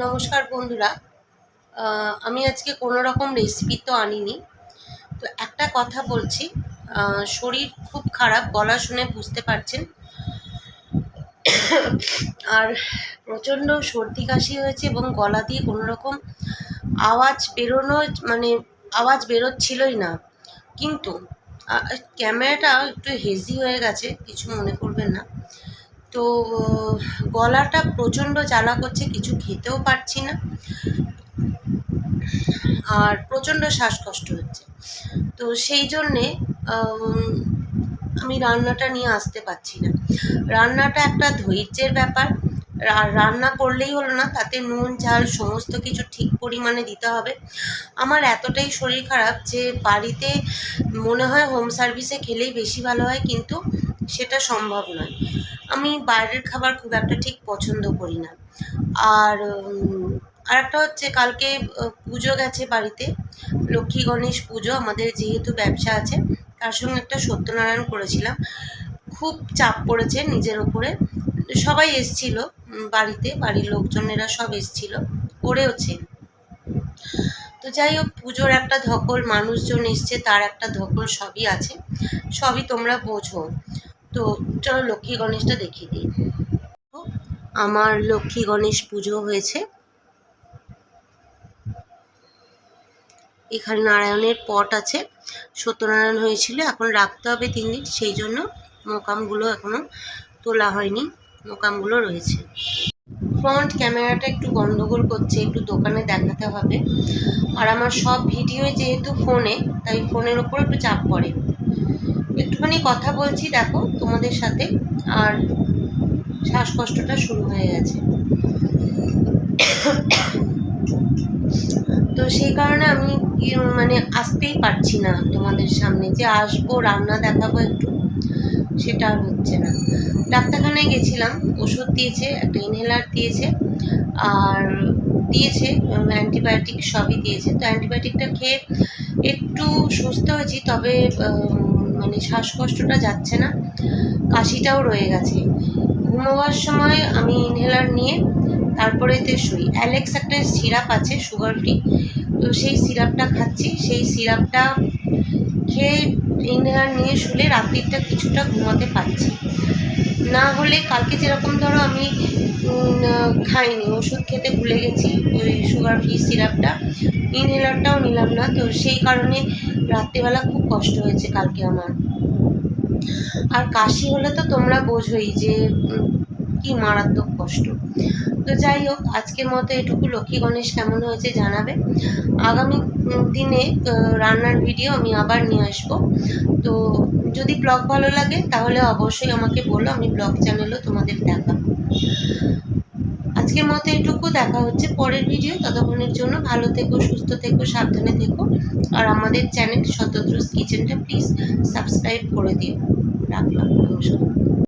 নমস্কার বন্ধুরা। আমি আজকে কোনো রকম রেসিপি তো আনিনি। তো একটা কথা বলছি শরীর খুব খারাপ, গলা শুনে বুঝতে পারছেন। আর প্রচণ্ড সর্দি কাশি হয়েছে এবং গলা দিয়ে কোনো রকম আওয়াজ বেরোনো মানে আওয়াজ বেরোচ্ছিলই না। কিন্তু ক্যামেরাটা একটু হেজি হয়ে গেছে, কিছু মনে করবেন না। তো গলাটা প্রচণ্ড জ্বালা করছে, কিছু খেতেও পারছি না। আর প্রচণ্ড শ্বাসকষ্ট হচ্ছে। তো সেই জন্যে আমি রান্নাটা নিয়ে আসতে পারছি না। রান্নাটা একটা ধৈর্যের ব্যাপার। রান্না করলেই হলো না, তাতে নুন, ঝাল, সমস্ত কিছু ঠিক পরিমাণে দিতে হবে। আমার এতটাই শরীর খারাপ যে, বাড়িতে মনে হয় হোম সার্ভিসে খেলেই বেশি ভালো হয়, কিন্তু সেটা সম্ভব নয়। আমি বাইরের খাবার খুব একটা ঠিক পছন্দ করি না। আর উম, আরেকটা হচ্ছে কালকে পুজো গেছে বাড়িতে। লক্ষ্মী গণেশ পুজো আমাদের যেহেতু ব্যবসা আছে তার সঙ্গে একটা সত্যনারায়ণ করেছিলাম। খুব চাপ পড়েছে নিজের ওপরে। সবাই এসছিল বাড়িতে বাড়ির লোকজনেরা সব এসছিল করেওছে তো যাই হোক পুজোর একটা ধকল মানুষজন এসছে তার একটা ধকল সবই আছে। সবই তোমরা বোঝো। তো চলো লক্ষ্মী গণেশটা দেখিয়ে দিই। আমার লক্ষ্মী গণেশ পুজো হয়েছে। এখানে নারায়ণের পট আছে। সত্যনারায়ণ হয়েছিল, এখন রাখতে হবে তিন দিন, সেই জন্য মোকামগুলো এখনও তোলা হয়নি, মোকামগুলো রয়েছে। ফ্রন্ট ক্যামেরাটা একটু গন্ডগোল করছে, একটু দোকানে দেখাতে হবে। আর আমার সব ভিডিও যেহেতু ফোনে, তাই ফোনের ওপর একটু চাপ পড়ে। একটুখানি কথা বলছি, দেখো, তোমাদের সাথে। আর শ্বাসকষ্টটা শুরু হয়ে গেছে। তো সেই কারণে আমি মানে আসতেই পারছি না তোমাদের সামনে যে আসব, রান্না দেখাবো একটু, সেটা আর হচ্ছে না। ডাক্তারখানায় গেছিলাম, ওষুধ দিয়েছে, একটা ইনহেলার দিয়েছে, আর দিয়েছে অ্যান্টিবায়োটিক সবই দিয়েছে। তো অ্যান্টিবায়োটিকটা খেয়ে একটু সুস্থ হয়েছি, তবে মানে শ্বাসকষ্টটা যাচ্ছে না, কাশিটাও রয়ে গেছে। ঘুমোবার সময় আমি ইনহেলার নিয়ে তারপরে তে শুই। অ্যালেক্স একটা সিরাপ আছে সুগার ফ্রি তো সেই সিরাপটা খাচ্ছি। সেই সিরাপটা খেয়ে ইনহেলার নিয়ে শুলে রাত্রিটা কিছুটা ঘুমাতে পারছি। না হলে কালকে যেরকম ধরো আমি খাইনি, ওষুধ খেতে ভুলে গেছি, ওই সুগার ফ্রি সিরাপটা ইনহেলারটাও নিলাম না, তো সেই কারণে রাত্রিবেলা খুব কষ্ট হয়েছে কালকে আমার। আর কাশি হলে তো তোমরা বোঝোই যে কি মারাত্মক কষ্ট। তো যাই হোক, আজকের মতো এটুকু। লক্ষ্মী গণেশ কেমন হয়েছে জানাবে। আগামী দিনে রান্নার ভিডিও আমি আবার নিয়ে আসব। তো যদি ব্লগ ভালো লাগে, তাহলে অবশ্যই আমাকে বলো, আমি ব্লগ চ্যানেলও তোমাদের দেখাবো। আজকের মতো এটুকু। দেখা হচ্ছে পরের ভিডিও ততক্ষণের জন্য ভালো থেকো, সুস্থ থেকো, সাবধানে থেকো। আর আমাদের চ্যানেল শতদ্রুস কিচেনটা প্লিজ সাবস্ক্রাইব করে দিও। রাখলাম, নমস্কার।